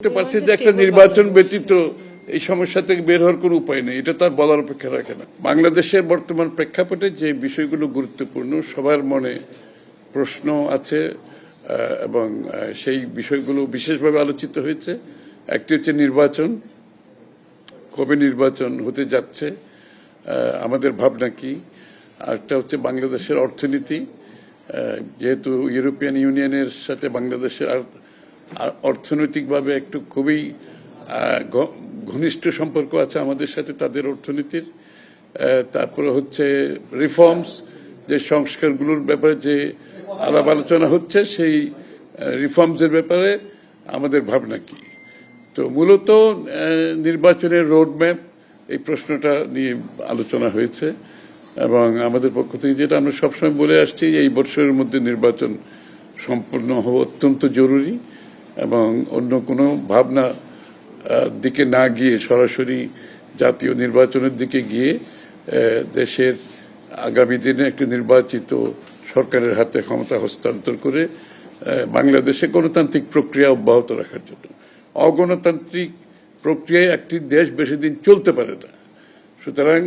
করতে পারছে যে একটা নির্বাচন ব্যতীত এই সমস্যা থেকে বের হওয়ার কোনো উপায় নেই। এটা তার বলার অপেক্ষা রাখে না। বাংলাদেশের বর্তমান প্রেক্ষাপটে যে বিষয়গুলো গুরুত্বপূর্ণ সবার মনে প্রশ্ন আছে এবং সেই বিষয়গুলো বিশেষভাবে আলোচিত হয়েছে। একটি হচ্ছে নির্বাচন কবে নির্বাচন হতে যাচ্ছে আমাদের ভাবনা কি? আরেকটা হচ্ছে বাংলাদেশের অর্থনীতি যেহেতু ইউরোপিয়ান ইউনিয়নের সাথে বাংলাদেশের আর- অর্থনৈতিকভাবে একটু খুবই ঘনিষ্ঠ সম্পর্ক আছে আমাদের সাথে তাদের অর্থনীতির। তারপরে হচ্ছে রিফর্মস যে সংস্কারগুলোর ব্যাপারে যে আলাপ আলোচনা হচ্ছে, সেই রিফর্মসের ব্যাপারে আমাদের ভাবনা কি? তো মূলত নির্বাচনের রোডম্যাপ এই প্রশ্নটা নিয়ে আলোচনা হয়েছে এবং আমাদের পক্ষ থেকে যেটা আমরা সবসময় বলে আসছি, এই বছরের মধ্যে নির্বাচন সম্পূর্ণ হওয়া অত্যন্ত জরুরি। এবং অন্য কোনো ভাবনা দিকে না গিয়ে সরাসরি জাতীয় নির্বাচনের দিকে গিয়ে দেশের আগামী দিনে একটি নির্বাচিত সরকারের হাতে ক্ষমতা হস্তান্তর করে বাংলাদেশে গণতান্ত্রিক প্রক্রিয়া অব্যাহত রাখার জন্য। অগণতান্ত্রিক প্রক্রিয়ায় একটি দেশ বেশি দিন চলতে পারে না। সুতরাং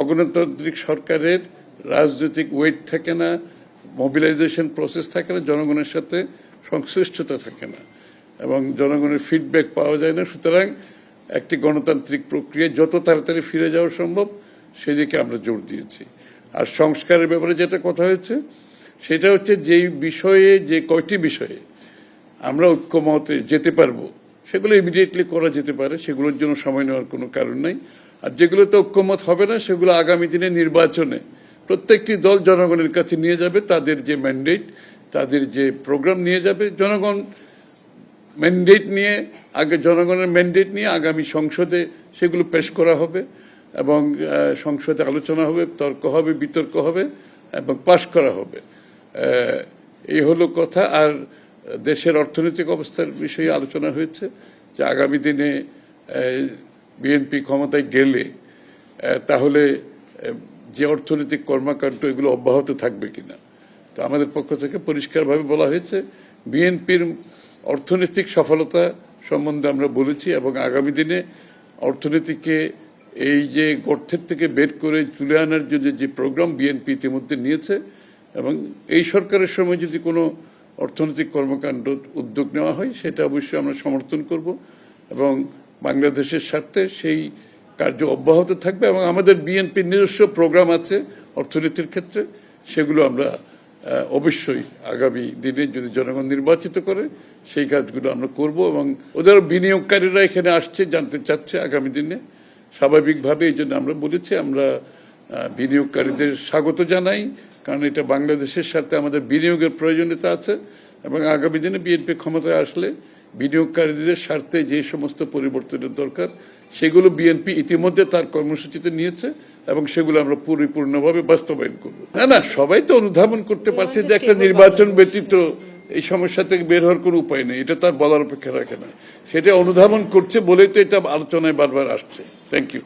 অগণতান্ত্রিক সরকারের রাজনৈতিক ওয়েট থাকে না মোবিলাইজেশন প্রসেস থাকে না, জনগণের সাথে সংশ্লিষ্টতা থাকে না। এবং জনগণের ফিডব্যাক পাওয়া যায় না। সুতরাং একটি গণতান্ত্রিক প্রক্রিয়ায় যত তাড়াতাড়ি ফিরে যাওয়া সম্ভব, সেদিকে আমরা জোর দিয়েছি। আর সংস্কারের ব্যাপারে যেটা কথা হয়েছে, সেটা হচ্ছে যেই বিষয়ে, যে কয়টি বিষয়ে আমরা ঐক্যমতে যেতে পারব, সেগুলো ইমিডিয়েটলি করা যেতে পারে। সেগুলোর জন্য সময় নেওয়ার কোনো কারণ নাই। আর যেগুলোতে ঐক্যমত হবে না, সেগুলো আগামী দিনে নির্বাচনে প্রত্যেকটি দল জনগণের কাছে নিয়ে যাবে। তাদের যে ম্যান্ডেট তাদের যে প্রোগ্রাম নিয়ে যাবে। জনগণ ম্যান্ডেট নিয়ে, আগে জনগণের ম্যান্ডেট নিয়ে আগামী সংসদে সেগুলো পেশ করা হবে এবং সংসদে আলোচনা হবে, তর্ক হবে, বিতর্ক হবে এবং পাশ করা হবে। এই হলো কথা। আর দেশের অর্থনৈতিক অবস্থার বিষয়ে আলোচনা হয়েছে যে আগামী দিনে বিএনপি ক্ষমতায় গেলে তাহলে যে অর্থনৈতিক কর্মকাণ্ড এগুলো অব্যাহত থাকবে কিনা। তো আমাদের পক্ষ থেকে পরিষ্কারভাবে বলা হয়েছে, বিএনপির অর্থনৈতিক সফলতা সম্বন্ধে আমরা বলেছি এবং আগামী দিনে অর্থনীতিকে এই যে গর্থের থেকে বের করে তুলে আনার জন্য যে প্রোগ্রাম বিএনপি ইতিমধ্যে নিয়েছে এবং এই সরকারের সময় যদি কোনো অর্থনৈতিক কর্মকাণ্ড উদ্যোগ নেওয়া হয়, সেটা অবশ্যই আমরা সমর্থন করব এবং বাংলাদেশের স্বার্থে সেই কার্য অব্যাহত থাকবে এবং আমাদের বিএনপির নিজস্ব প্রোগ্রাম আছে অর্থনীতির ক্ষেত্রে, সেগুলো আমরা অবশ্যই আগামী দিনে যদি জনগণ নির্বাচিত করে, সেই কাজগুলো আমরা করব এবং ওদের বিনিয়োগকারীরা এখানে আসছে, জানতে চাচ্ছে আগামী দিনে। স্বাভাবিকভাবে এই জন্য আমরা বলেছি, আমরা বিনিয়োগকারীদের স্বাগত জানাই, কারণ এটা বাংলাদেশের সাথে আমাদের বিনিয়োগের প্রয়োজনীয়তা আছে এবং আগামী দিনে বিএনপি ক্ষমতায় আসলে বিনিয়োগকারীদের স্বার্থে যে সমস্ত পরিবর্তনের দরকার, সেগুলো বিএনপি ইতিমধ্যে তার কর্মসূচিতে নিয়েছে। এবং সেগুলো আমরা পরিপূর্ণভাবে বাস্তবায়ন করব। না না সবাই তো অনুধাবন করতে পারছে যে একটা নির্বাচন ব্যতীত এই সমস্যা থেকে বের হওয়ার কোনো উপায় নেই এটা তার বলার অপেক্ষা রাখে না। সেটা অনুধাবন করছে বলেই তো এটা আলোচনায় বারবার আসছে। Thank you